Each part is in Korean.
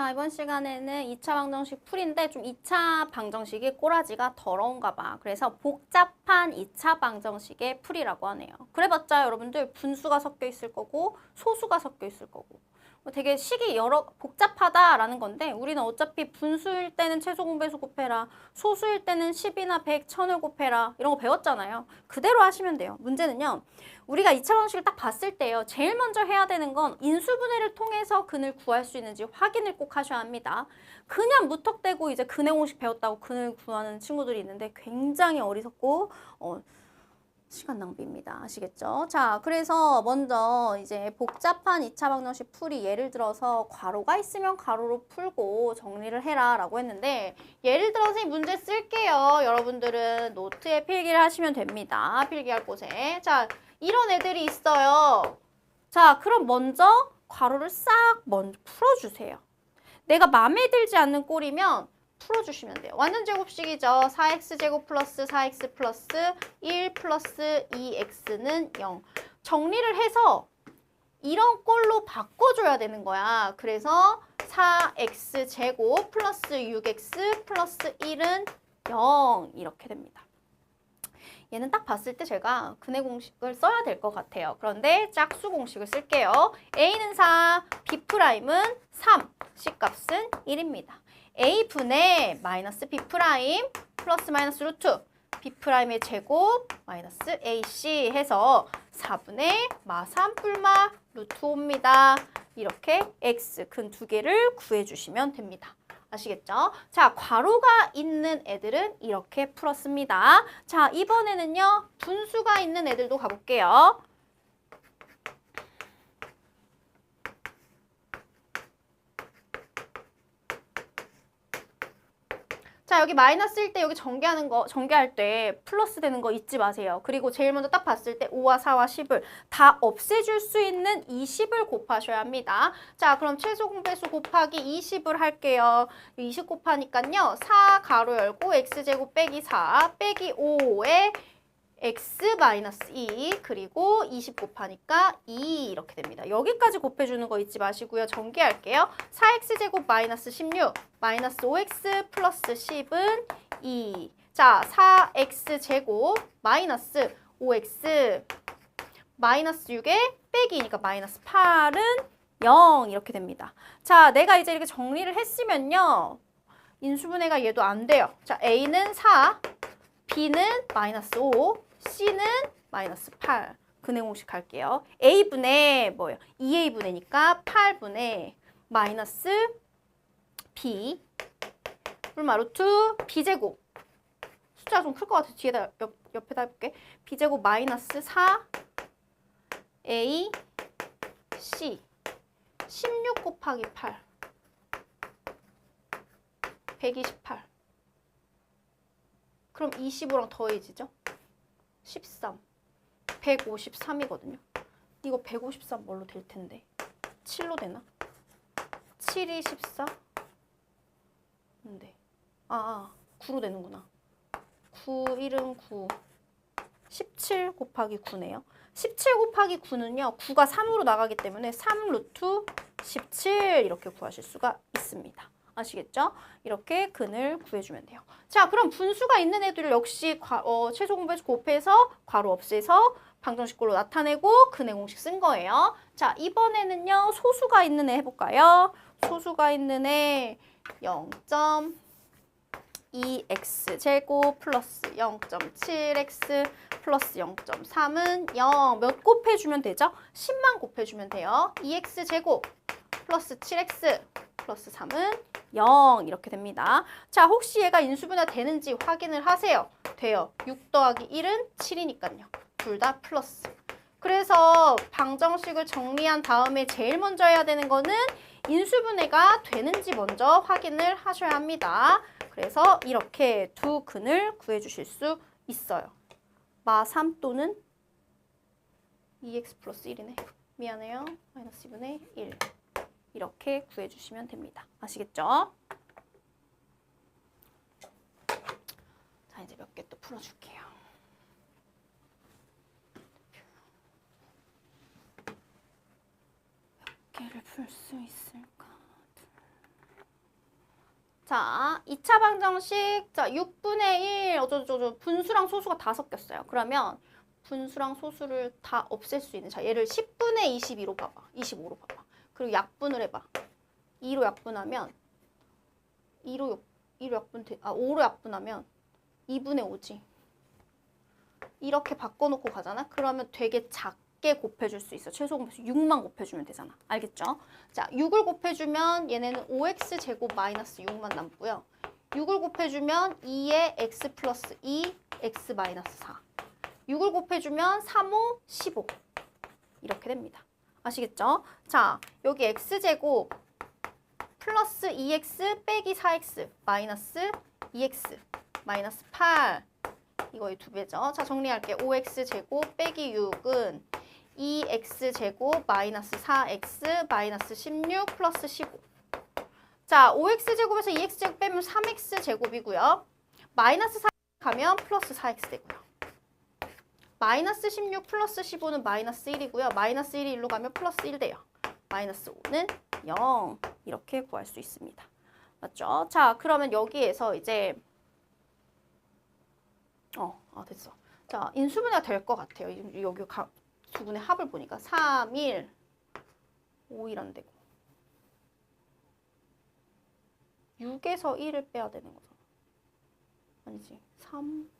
자, 이번 시간에는 2차 방정식 풀인데 좀 2차 방정식이 꼬라지가 더러운가 봐. 그래서 복잡한 2차 방정식의 풀이라고 하네요. 그래봤자 여러분들 분수가 섞여 있을 거고 소수가 섞여 있을 거고 뭐 되게 식이 여러 복잡하다라는 건데 우리는 어차피 분수일 때는 최소 공배수 곱해라 소수일 때는 10이나 100, 1000을 곱해라 이런 거 배웠잖아요. 그대로 하시면 돼요. 문제는요. 우리가 2차 방식을 딱 봤을 때요. 제일 먼저 해야 되는 건 인수분해를 통해서 근을 구할 수 있는지 확인을 꼭 하셔야 합니다. 그냥 무턱대고 이제 근의 공식 배웠다고 근을 구하는 친구들이 있는데 굉장히 어리석고 어, 시간 낭비입니다. 아시겠죠? 자, 그래서 먼저 이제 복잡한 2차 방정식 풀이 예를 들어서 괄호가 있으면 괄호로 풀고 정리를 해라 라고 했는데 예를 들어서 이 문제 쓸게요. 여러분들은 노트에 필기를 하시면 됩니다. 필기할 곳에. 자, 이런 애들이 있어요. 자, 그럼 먼저 괄호를 싹 먼저 풀어주세요. 내가 마음에 들지 않는 꼴이면 풀어주시면 돼요. 완전 제곱식이죠. 4x제곱 플러스 4x 플러스 1 플러스 2x는 0. 정리를 해서 이런 꼴로 바꿔줘야 되는 거야. 그래서 4x제곱 플러스 6x 플러스 1은 0 이렇게 됩니다. 얘는 딱 봤을 때 제가 근해 공식을 써야 될 것 같아요. 그런데 짝수 공식을 쓸게요. a는 4, b'은 3, c값은 1입니다. A분의 마이너스 b 프라임 플러스 마이너스 루트 b 프라임의 제곱 마이너스 ac 해서 4분의 마3 뿔마 루트 5입니다. 이렇게 x 근 두 개를 구해주시면 됩니다. 아시겠죠? 자, 괄호가 있는 애들은 이렇게 풀었습니다. 자, 이번에는요. 분수가 있는 애들도 가볼게요. 자, 여기 마이너스일 때 여기 전개하는 거, 전개할 때 플러스 되는 거 잊지 마세요. 그리고 제일 먼저 딱 봤을 때 5와 4와 10을 다 없애줄 수 있는 20을 곱하셔야 합니다. 자, 그럼 최소 공배수 곱하기 20을 할게요. 20 곱하니까요. 4 가로 열고 x제곱 빼기 4 빼기 5에 x 마이너스 2 그리고 20 곱하니까 2 이렇게 됩니다. 여기까지 곱해주는 거 잊지 마시고요. 전개할게요. 4x제곱 마이너스 16 마이너스 5x 플러스 10은 2. 자, 4x제곱 마이너스 5x 마이너스 6에 빼기니까 마이너스 8은 0 이렇게 됩니다. 자, 내가 이제 이렇게 정리를 했으면요. 인수분해가 얘도 안 돼요. 자, a는 4, b는 마이너스 5, C는 마이너스 8. 근해 공식 할게요. A분의 뭐예요? 2A분의니까 8분의 마이너스 B 불마 루트 B제곱 숫자가 좀 클 것 같아. 뒤에다 옆, 옆에다 해볼게. B제곱 마이너스 4 A C 16 곱하기 8 128 그럼 25랑 더해지죠? 13 153이거든요. 이거 153 뭘로 될 텐데 7로 되나? 7이 14? 근데 아, 아 9로 되는구나. 9, 1은 9 17 곱하기 9네요. 17 곱하기 9는요. 9가 3으로 나가기 때문에 3 루트 17 이렇게 구하실 수가 있습니다. 아시겠죠? 이렇게 근을 구해주면 돼요. 자, 그럼 분수가 있는 애들을 역시 과, 어, 최소 공배수 곱해서 괄호 없애서 방정식꼴로 나타내고 근의 공식 쓴 거예요. 자, 이번에는요. 소수가 있는 애 해볼까요? 소수가 있는 애 0.2x 제곱 플러스 0.7x 플러스 0.3은 0. 몇 곱해주면 되죠? 10만 곱해주면 돼요. 2x 제곱 플러스 7x 플러스 3은 0 이렇게 됩니다. 자, 혹시 얘가 인수분해 되는지 확인을 하세요. 돼요. 6 더하기 1은 7이니까요. 둘 다 플러스. 그래서 방정식을 정리한 다음에 제일 먼저 해야 되는 거는 인수분해가 되는지 먼저 확인을 하셔야 합니다. 그래서 이렇게 두 근을 구해주실 수 있어요. 마 3 또는 2x 플러스 1이네. 미안해요. 마이너스 2분의 1. 이렇게 구해주시면 됩니다. 아시겠죠? 자, 이제 몇 개 또 풀어줄게요. 몇 개를 풀 수 있을까? 자, 2차 방정식. 자, 6분의 1 어쩌저쩌 분수랑 소수가 다 섞였어요. 그러면 분수랑 소수를 다 없앨 수 있는. 자, 얘를 10분의 22로 봐봐. 25로 봐봐. 그리고 약분을 해봐. 2로 약분하면 2로 약- 2로 약분 돼. 아, 5로 약분하면 2분의 5지. 이렇게 바꿔놓고 가잖아. 그러면 되게 작게 곱해줄 수 있어. 최소 공배수 6만 곱해주면 되잖아. 알겠죠? 자, 6을 곱해주면 얘네는 5x 제곱 마이너스 6만 남고요. 6을 곱해주면 2에 x 플러스 2, x 마이너스 4. 6을 곱해주면 3, 5, 15. 이렇게 됩니다. 아시겠죠? 자, 여기 x제곱 플러스 2x 빼기 4x 마이너스 2x 마이너스 8 이거의 두 배죠. 자 정리할게. 5x 제곱 빼기 6은 2x 제곱 마이너스 4x 마이너스 16 플러스 15 자 5x 제곱에서 2x 제곱 빼면 3x 제곱이고요. 마이너스 4 가면 플러스 4x 되고요. 마이너스 16 플러스 15는 마이너스 1이고요. 마이너스 1이 1로 가면 플러스 1 돼요. 마이너스 5는 0 이렇게 구할 수 있습니다. 맞죠? 자 그러면 여기에서 이제 어, 아 됐어. 자 인수분해가 될 것 같아요. 이- 여기 가, 두 분의 합을 보니까 3, 1, 5, 1안 되고 6에서 1을 빼야 되는 거잖아. 아니지. 3,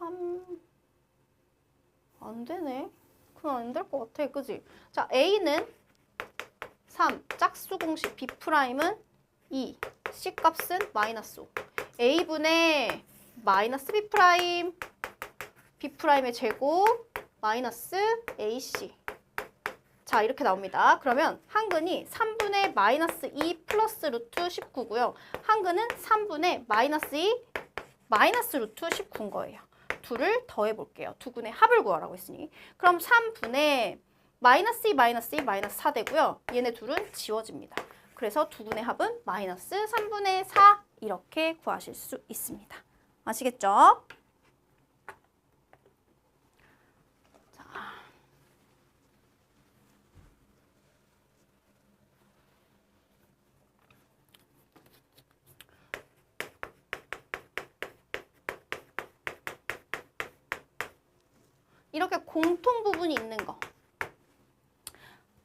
3, 안 되네. 그건 안 될 것 같아. 그지? 자, A는 3, 짝수 공식 B'은 2, C 값은 마이너스 5. A분의 마이너스 B 프라임, B 프라임의 제곱, 마이너스 AC. 자, 이렇게 나옵니다. 그러면 한근이 3분의 마이너스 2 플러스 루트 19고요. 한근은 3분의 마이너스 2 마이너스 루트 19인 거예요. 둘을 더해 볼게요. 두 근의 합을 구하라고 했으니. 그럼 3분의 마이너스 2 마이너스 2 마이너스 4 되고요. 얘네 둘은 지워집니다. 그래서 두 분의 합은 마이너스 3분의 4 이렇게 구하실 수 있습니다. 아시겠죠? 공통 부분이 있는 거.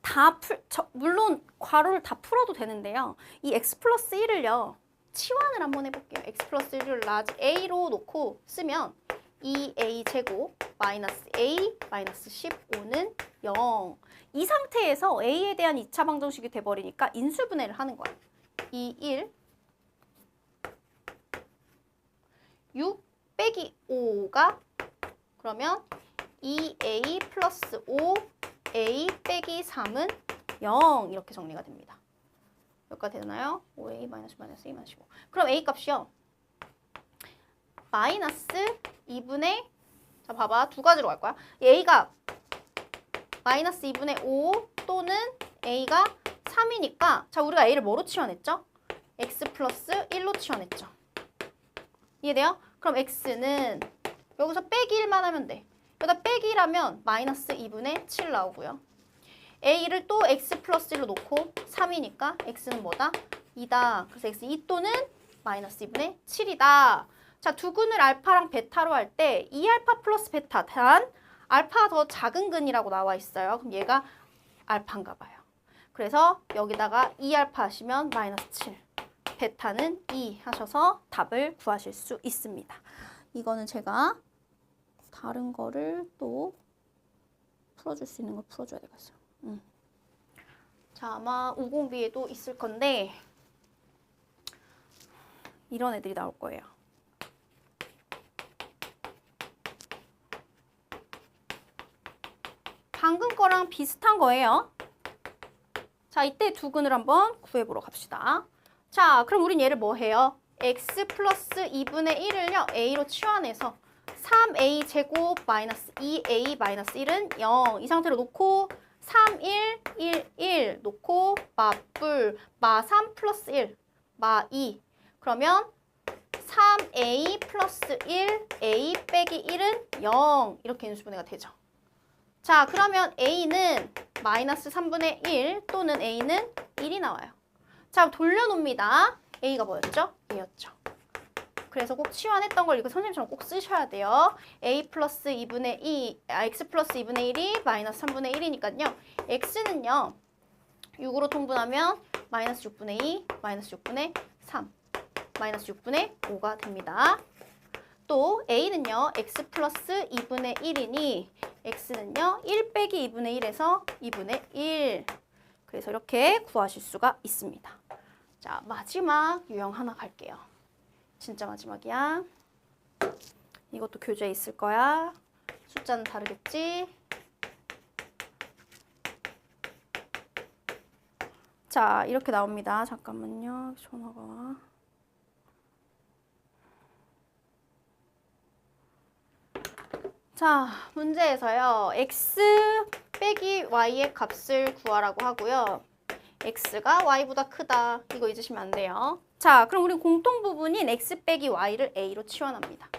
다 풀, 저, 물론 괄호를 다 풀어도 되는데요. 이 x 플러스 1을요. 치환을 한번 해볼게요. x 플러스 1을 라지 a로 놓고 쓰면 2a 제곱 마이너스 a 마이너스 15는 0. 이 상태에서 a에 대한 2차 방정식이 돼버리니까 인수분해를 하는 거야. 2, 1, 6 빼기 5가 그러면 2a 플러스 5a 빼기 3은 0 이렇게 정리가 됩니다. 여기까지 되나요? 5a 마이너스 마이너스 2 마이너스 15. 그럼 a 값이요. 마이너스 2분의 자 봐봐 두 가지로 갈 거야. a가 마이너스 2분의 5 또는 a가 3이니까 자 우리가 a를 뭐로 치환했죠? x 플러스 1로 치환했죠. 이해돼요? 그럼 x는 여기서 빼기 1만 하면 돼. 여기다 빼기 1하면 마이너스 2분의 7 나오고요. a를 또 x 플러스 1로 놓고 3이니까 x는 뭐다? 2다. 그래서 x 2 또는 마이너스 2분의 7이다. 자, 두 근을 알파랑 베타로 할 때 2알파 플러스 베타 단 알파가 더 작은 근이라고 나와 있어요. 그럼 얘가 알파인가 봐요. 그래서 여기다가 2알파 하시면 마이너스 7. 베타는 2 하셔서 답을 구하실 수 있습니다. 이거는 제가 다른 거를 또 풀어줄 수 있는 걸 풀어줘야 되겠어요. 음. 자, 아마 우공비에도 있을 건데 이런 애들이 나올 거예요. 방금 거랑 비슷한 거예요. 자, 이때 두 근을 한번 구해보러 갑시다. 자, 그럼 우린 얘를 뭐 해요? x 플러스 2분의 1을요, a로 치환해서 3a 제곱 마이너스 2a 마이너스 1은 0. 이 상태로 놓고 3, 1, 1, 1 놓고 마뿔 마3 플러스 1, 마2. 그러면 3a 플러스 1, a 빼기 1은 0. 이렇게 인수분해가 되죠. 자, 그러면 a는 마이너스 3분의 1 또는 a는 1이 나와요. 자, 돌려놓습니다. A가 뭐였죠? A였죠. 그래서 꼭 치환했던 걸 이거 선생님처럼 꼭 쓰셔야 돼요. A 플러스 2분의 2, 아, X 플러스 2분의 1이 마이너스 3분의 1이니까요. X는요. 6으로 통분하면 마이너스 6분의 2, 마이너스 6분의 3, 마이너스 6분의 5가 됩니다. 또 A는요. X 플러스 2분의 1이니 X는요. 1 빼기 2분의 1에서 2분의 1. 그래서 이렇게 구하실 수가 있습니다. 자, 마지막 유형 하나 갈게요. 진짜 마지막이야. 이것도 교재에 있을 거야. 숫자는 다르겠지? 자, 이렇게 나옵니다. 잠깐만요. 전화가 와. 자, 문제에서요. x 빼기 y의 값을 구하라고 하고요. x가 y보다 크다. 이거 잊으시면 안 돼요. 자, 그럼 우리 공통 부분인 x 빼기 y를 a로 치환합니다.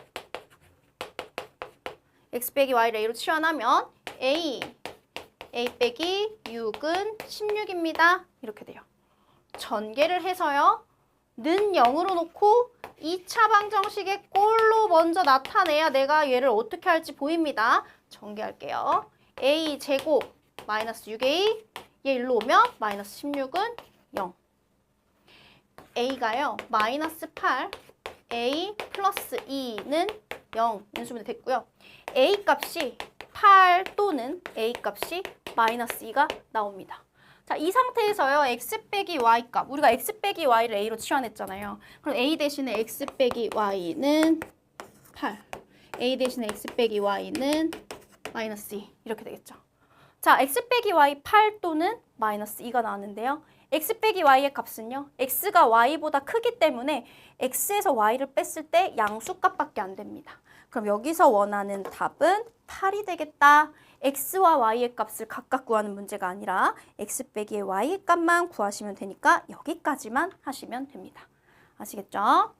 x 빼기 y를 a로 치환하면 a, a 빼기 6은 16입니다. 이렇게 돼요. 전개를 해서요. 는 0으로 놓고 2차 방정식의 꼴로 먼저 나타내야 내가 얘를 어떻게 할지 보입니다. 전개할게요. a 제곱 마이너스 6a 얘 일로 오면 마이너스 16은 0. A가요. 마이너스 8 a 플러스 2는 0 인수분해 됐고요. a 값이 8 또는 a 값이 마이너스 2가 나옵니다. 자, 이 상태에서요. x 빼기 y 값. 우리가 x 빼기 y를 a로 치환했잖아요. 그럼 a 대신에 x 빼기 y는 8. a 대신에 x 빼기 y는 마이너스 2. 이렇게 되겠죠. 자, x 빼기 y 8 또는 마이너스 2가 나왔는데요. X 빼기 y의 값은요. x가 y보다 크기 때문에 x에서 y를 뺐을 때 양수값밖에 안 됩니다. 그럼 여기서 원하는 답은 8이 되겠다. x와 y의 값을 각각 구하는 문제가 아니라 x 빼기 y의 값만 구하시면 되니까 여기까지만 하시면 됩니다. 아시겠죠?